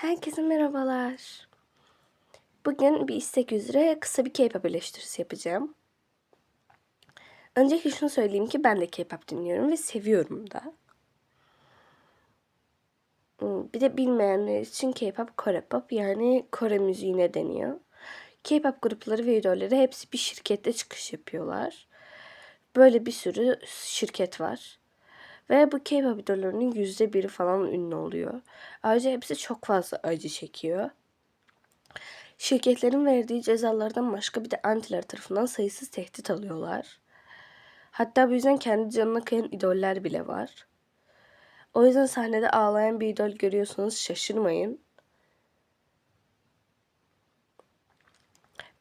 Herkese merhabalar. Bugün bir istek üzere kısa bir K-pop eleştirisi yapacağım. Öncelikle şunu söyleyeyim ki ben de K-pop dinliyorum ve seviyorum da. Hmm, Bir de bilmeyenler için K-pop Kore pop yani Kore müziğine deniyor. K-pop grupları ve idolleri hepsi bir şirkette çıkış yapıyorlar. Böyle bir sürü şirket var. Ve bu K-pop idollerinin yüzde biri falan ünlü oluyor. Ayrıca hepsi çok fazla acı çekiyor. Şirketlerin verdiği cezalardan başka bir de antiler tarafından sayısız tehdit alıyorlar. Hatta bu yüzden kendi canına kıyan idoller bile var. O yüzden sahnede ağlayan bir idol görüyorsanız şaşırmayın.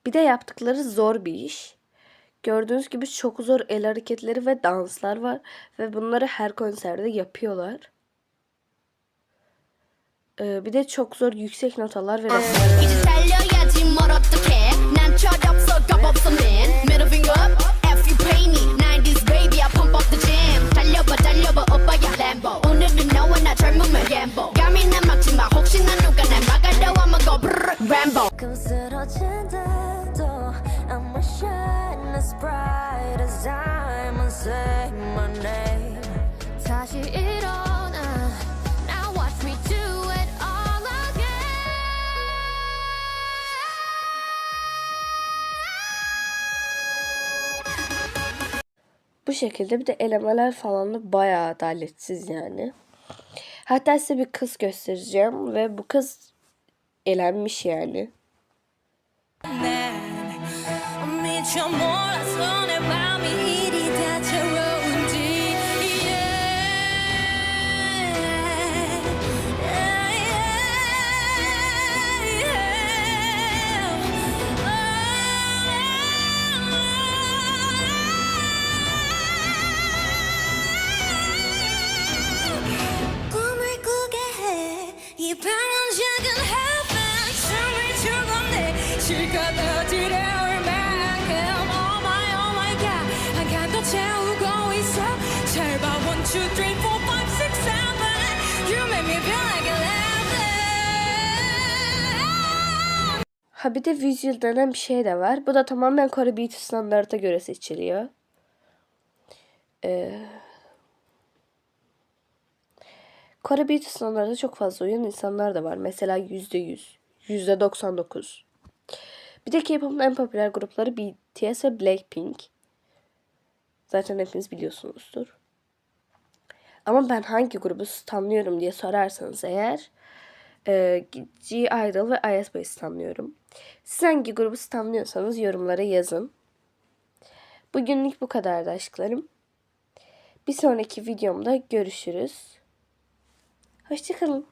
Bir de yaptıkları zor bir iş. Gördüğünüz gibi çok zor el hareketleri ve danslar var ve bunları her konserde yapıyorlar. Ee, bir de çok zor yüksek notalar ve resimler. say my name 다시 일어나 Now watch me do it all Bu şekilde bir de elemeler falan da bayağı adaletsiz yani. Hatta size bir kız göstereceğim ve bu kız elenmiş yani. 미쳐 몰라서 parents Ha bir de visual denen bir şey de var. Bu da tamamen Kore Beauty standartına göre seçiliyor. Eee Kore Beauty standartına çok fazla uyan insanlar da var. Mesela %100, %99. Bir de K-pop'un en popüler grupları BTS ve Blackpink. Zaten hepiniz biliyorsunuzdur. Ama ben hangi grubu tanıyorum diye sorarsanız eğer e, G-Idol ve IS Boys'u tanıyorum. Siz hangi grubu tanıyorsanız yorumlara yazın. Bugünlük bu kadardı aşklarım. Bir sonraki videomda görüşürüz. Hoşçakalın.